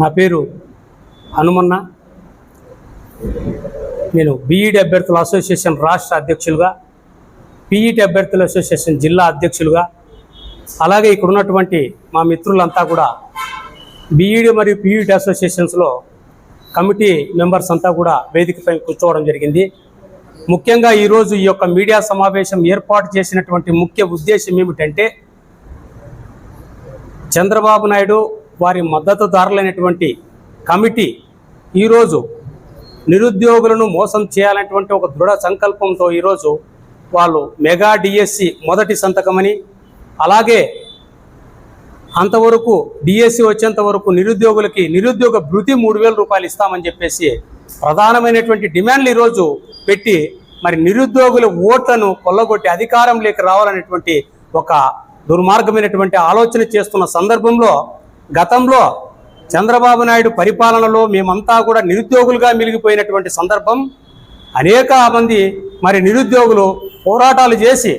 నా పేరు హనుమన్న. నేను బీఈడి అభ్యర్థుల అసోసియేషన్ రాష్ట్ర అధ్యక్షులుగా పీఈటీ అభ్యర్థుల అసోసియేషన్ జిల్లా అధ్యక్షులుగా అలాగే ఇక్కడ ఉన్నటువంటి మా మిత్రులంతా కూడా బీఈడి మరియు పీఈటీ అసోసియేషన్స్లో కమిటీ మెంబర్స్ అంతా కూడా వేదికపై కూర్చోవడం జరిగింది. ముఖ్యంగా ఈరోజు ఈ యొక్క మీడియా సమావేశం ఏర్పాటు చేసినటువంటి ముఖ్య ఉద్దేశం ఏమిటంటే చంద్రబాబు నాయుడు వారి మద్దతుదారులైనటువంటి కమిటీ ఈరోజు నిరుద్యోగులను మోసం చేయాలనేటువంటి ఒక దృఢ సంకల్పంతో ఈరోజు వాళ్ళు మెగా డిఎస్సి మొదటి సంతకమని అలాగే అంతవరకు డిఎస్సి వచ్చేంత వరకు నిరుద్యోగులకి నిరుద్యోగ భృతి మూడు వేల రూపాయలు ఇస్తామని చెప్పేసి ప్రధానమైనటువంటి డిమాండ్లు ఈరోజు పెట్టి మరి నిరుద్యోగుల ఓట్లను కొల్లగొట్టి అధికారంలోకి రావాలనేటువంటి ఒక దుర్మార్గమైనటువంటి ఆలోచన చేస్తున్న సందర్భంలో గతంలో చంద్రబాబు నాయుడు పరిపాలనలో మేమంతా కూడా నిరుద్యోగులుగా మిలిగిపోయినటువంటి సందర్భం అనేక మంది మరి నిరుద్యోగులు పోరాటాలు చేసి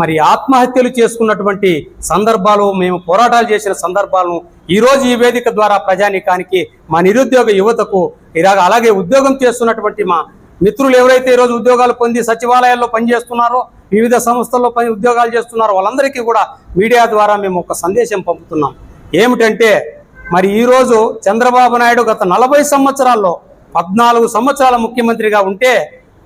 మరి ఆత్మహత్యలు చేసుకున్నటువంటి సందర్భాలు మేము పోరాటాలు చేసిన సందర్భాలను ఈరోజు ఈ వేదిక ద్వారా ప్రజానీకానికి మా నిరుద్యోగ యువతకు ఇలాగ అలాగే ఉద్యోగం చేస్తున్నటువంటి మా మిత్రులు ఎవరైతే ఈరోజు ఉద్యోగాలు పొంది సచివాలయాల్లో పనిచేస్తున్నారో వివిధ సంస్థల్లో పని ఉద్యోగాలు చేస్తున్నారో వాళ్ళందరికీ కూడా మీడియా ద్వారా మేము ఒక సందేశం పంపుతున్నాం. ఏమిటంటే మరి ఈరోజు చంద్రబాబు నాయుడు గత నలభై సంవత్సరాల్లో పద్నాలుగు సంవత్సరాల ముఖ్యమంత్రిగా ఉంటే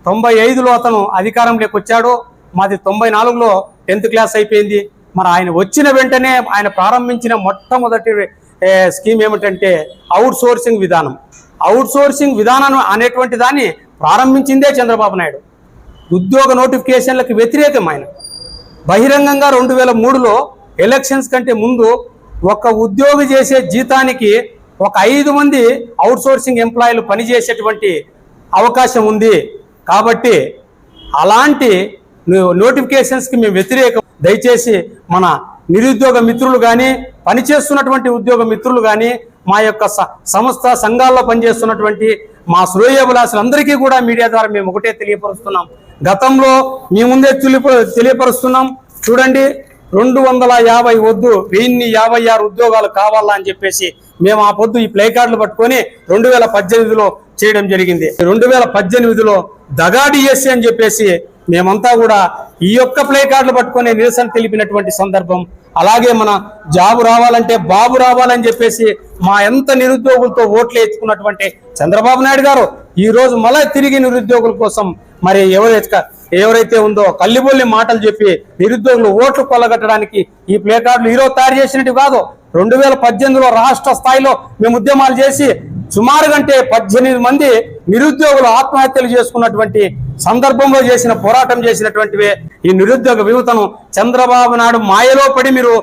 తొంభై ఐదులో అతను అధికారంలోకి వచ్చాడు. మాది తొంభై నాలుగులో టెన్త్ క్లాస్ అయిపోయింది. మరి ఆయన వచ్చిన వెంటనే ఆయన ప్రారంభించిన మొట్టమొదటి స్కీమ్ ఏమిటంటే అవుట్ సోర్సింగ్ విధానం. అవుట్ సోర్సింగ్ విధానం అనేటువంటి దాన్ని ప్రారంభించిందే చంద్రబాబు నాయుడు. ఉద్యోగ నోటిఫికేషన్లకు వ్యతిరేకం ఆయన. బహిరంగంగా రెండు వేల మూడులో ఎలక్షన్స్ కంటే ముందు ఒక ఉద్యోగి చేసే జీతానికి ఒక ఐదు మంది అవుట్సోర్సింగ్ ఎంప్లాయీలు పనిచేసేటువంటి అవకాశం ఉంది. కాబట్టి అలాంటి నోటిఫికేషన్స్కి మేము వ్యతిరేకం దయచేసి మన నిరుద్యోగ మిత్రులు కానీ పనిచేస్తున్నటువంటి ఉద్యోగ మిత్రులు కానీ మా యొక్క స- సంస్థ సంఘాల్లో పనిచేస్తున్నటువంటి మా శ్రేయోభిలాసులందరికీ కూడా మీడియా ద్వారా మేము ఒకటే తెలియపరుస్తున్నాం. గతంలో మీ ముందే తెలియపరుస్తున్నాం. చూడండి రెండు వందల యాభై వద్దు వెయ్యిన్ని యాభై ఆరు ఉద్యోగాలు కావాలా అని చెప్పేసి మేము ఆ పొద్దు ఈ ప్లే కార్డులు పట్టుకొని రెండు వేల పద్దెనిమిదిలో చేయడం జరిగింది. రెండు వేల పద్దెనిమిదిలో దగాడి డిఎస్సి అని చెప్పేసి మేమంతా కూడా ఈ యొక్క ప్లే కార్డులు పట్టుకొని నిరసన తెలిపినటువంటి సందర్భం అలాగే మన జాబు రావాలంటే బాబు రావాలని చెప్పేసి మా ఎంత నిరుద్యోగులతో ఓట్లు వేసుకున్నటువంటి చంద్రబాబు నాయుడు గారు ఈ రోజు మళ్ళీ తిరిగి నిరుద్యోగుల కోసం మరి ఎవరైతే ఎవరైతే ఉందో కల్లిబొల్లి మాటలు చెప్పి నిరుద్యోగులు ఓట్లు కొల్లగట్టడానికి ఈ ప్లే కార్డులు ఈరోజు తయారు చేసినట్టు కాదు. రెండు వేల పద్దెనిమిదిలో రాష్ట్ర స్థాయిలో మేము ఉద్యమాలు చేసి సుమారు కంటే పద్దెనిమిది మంది నిరుద్యోగులు ఆత్మహత్యలు చేసుకున్నటువంటి సందర్భంలో చేసిన పోరాటం చేసినటువంటివే ఈ నిరుద్యోగ వివతను చంద్రబాబు నాయుడు మాయలో పడి మీరు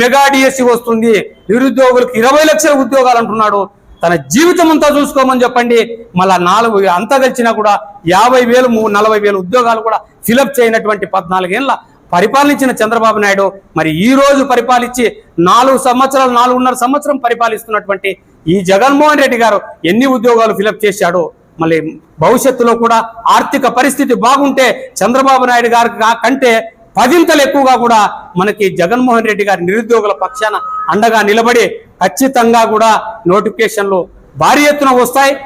మెగా డిఎస్సి వస్తుంది. నిరుద్యోగులకు ఇరవై లక్షల ఉద్యోగాలు అంటున్నాడు. తన జీవితం అంతా చూసుకోమని చెప్పండి. మళ్ళా నాలుగు అంతా కలిసినా కూడా యాభై వేలు నలభై వేలు ఉద్యోగాలు కూడా ఫిలప్ చేయనటువంటి పద్నాలుగేళ్ళ పరిపాలించిన చంద్రబాబు నాయుడు మరి ఈ రోజు పరిపాలించి నాలుగు సంవత్సరాలు నాలుగున్నర సంవత్సరం పరిపాలిస్తున్నటువంటి ఈ జగన్మోహన్ రెడ్డి గారు ఎన్ని ఉద్యోగాలు ఫిలప్ చేశాడో మళ్ళీ భవిష్యత్తులో కూడా ఆర్థిక పరిస్థితి బాగుంటే చంద్రబాబు నాయుడు గారి కంటే పదింతలు ఎక్కువగా కూడా మనకి జగన్మోహన్ రెడ్డి గారి నిరుద్యోగుల పక్షాన అండగా నిలబడి ఖచ్చితంగా కూడా నోటిఫికేషన్లు భారీ ఎత్తున వస్తాయి.